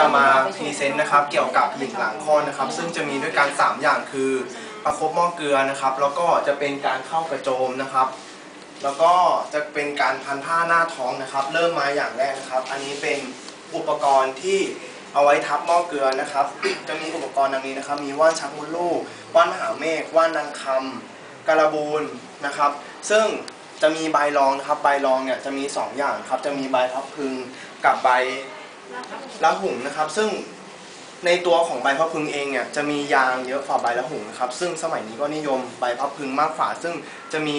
จะมาพรีเซนต์นะครับเกี่ยวกับหลิงหลังคลอดนะครับ ซึ่งจะมีด้วยกัน 3 อย่างคือประคบหม้อเกลือนะครับ แล้วก็จะเป็นการเข้ากระโจมนะครับ แล้วก็จะเป็นการพันผ้าหน้าท้องนะครับ เริ่มมาอย่างแรกนะครับ อันนี้เป็นอุปกรณ์ที่เอาไว้ทับหม้อเกลือนะครับ จะมีอุปกรณ์ดังนี้นะครับ มีว่านชักมดลูกว่านมหาเมฆว่านนางคำการบูนนะครับ ซึ่งจะมีใบรองนะครับ ใบรองเนี่ยจะมี 2 อย่างครับ จะมีใบพับพึงกับใบ ละหุงนะครับ ซึ่งในตัวของใบพับพึงเองเนี่ยจะมียางเยอะกว่าใบละหุงนะครับ ซึ่งสมัยนี้ก็นิยมใบพับพึงมากกว่า ซึ่งจะมี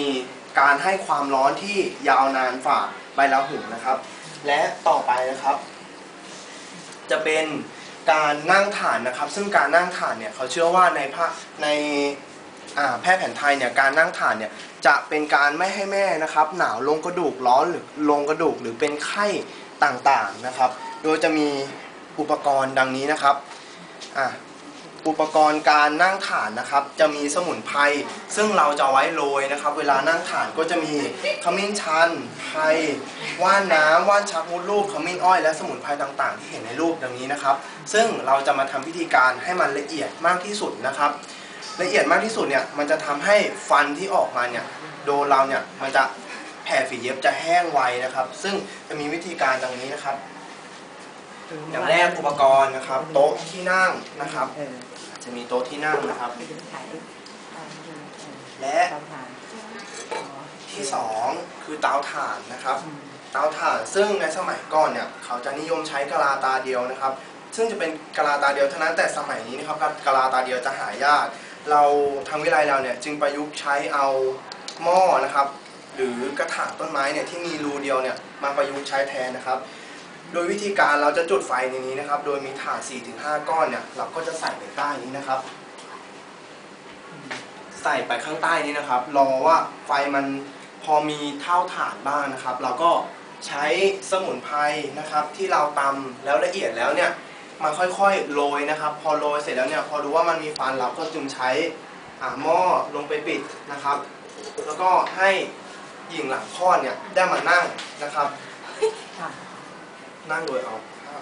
การให้ความร้อนที่ยาวนานฝ่าใบละหุงนะครับ และต่อไปนะครับ จะเป็นการนั่งฐานนะครับ ซึ่งการนั่งฐานเนี่ยเขาเชื่อว่าในภาในแพทย์แผนไทยเนี่ยการนั่งฐานเนี่ยจะเป็นการไม่ให้แม่นะครับ หนาวลงกระดูกร้อนหรือลงกระดูกหรือเป็นไข้ ต่างๆนะครับ โดยจะมีอุปกรณ์ดังนี้นะครับอะอุปกรณ์การนั่งฐานนะครับ จะมีสมุนไพรซึ่งเราจะไว้โรยนะครับ เวลานั่งฐานก็จะมีขมิ้นชันไพรว่านน้ำว่านชักมดลูกขมิ้นอ้อยและสมุนไพรต่างๆ ที่เห็นในรูปดังนี้นะครับ ซึ่งเราจะมาทำพิธีการให้มันละเอียดมากที่สุดนะครับ ละเอียดมากที่สุดเนี่ยมันจะทำให้ฟันที่ออกมาเนี่ยโดนเราเนี่ยมันจะ แผ่ฝีเย็บจะแห้งไวนะครับ ซึ่งจะมีวิธีการดังนี้นะครับ อย่างแรกอุปกรณ์นะครับ โต๊ะที่นั่งนะครับเออจะมีโต๊ะที่นั่งนะครับไปดูถ่ายรูปอ่าดูเออและเตาถ่านอ๋อที่สองคือเตาถ่านนะครับอืมเตาถ่านซึ่งในสมัยก่อนเนี่ยเขาจะนิยมใช้กะลาตาเดียวนะครับ ซึ่งจะเป็นกะลาตาเดียวเท่านั้นแต่สมัยนี้นะครับกะลาตาเดียวจะหายากเราทางวิไลเราเนี่ยจึงประยุกต์ใช้เอาหม้อนะครับ หรือกระถางต้นไม้เนี่ยที่มีรูเดียวเนี่ยมาประยุกต์ใช้แทนนะครับ โดยวิธีการเราจะจุดไฟในนี้นะครับ โดยมีถ่าน4-5 ก้อนเนี่ยเราก็จะใส่ไปใต้นี้นะครับ ใส่ไปข้างใต้นี้นะครับ รอว่าไฟมันพอมีเท่าฐานบ้างนะครับ เราก็ใช้สมุนไพรนะครับ ที่เราตำแล้วละเอียดแล้วเนี่ยมาค่อยๆโรยนะครับ พอโรยเสร็จแล้วเนี่ยพอรู้ว่ามันมีฟันเราก็จึงใช้อ่าหม้อลงไปปิดนะครับ แล้วก็ให้ หญิงหลังคลอดเนี่ยได้มานั่งนะครับ ค่ะนั่งโดยเอา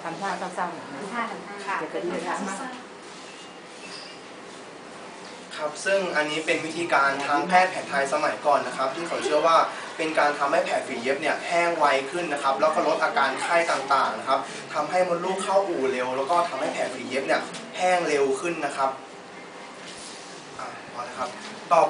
ทำท่าเศร้าๆหน่อยนะท่าทำท่าเดี๋ยวจะดีนะครับ ซึ่งอันนี้เป็นวิธีการทางแพทย์แผนไทยสมัยก่อนนะครับ ที่เขาเชื่อว่าเป็นการทำให้แผลฝีเย็บเนี่ยแห้งไวขึ้นนะครับ แล้วก็ลดอาการไข้ต่างๆนะครับทำให้มดลูกเข้าอู่เร็ว แล้วก็ทำให้แผลฝีเย็บเนี่ยแห้งเร็วขึ้นนะครับอะพอแล้วครับต่อไป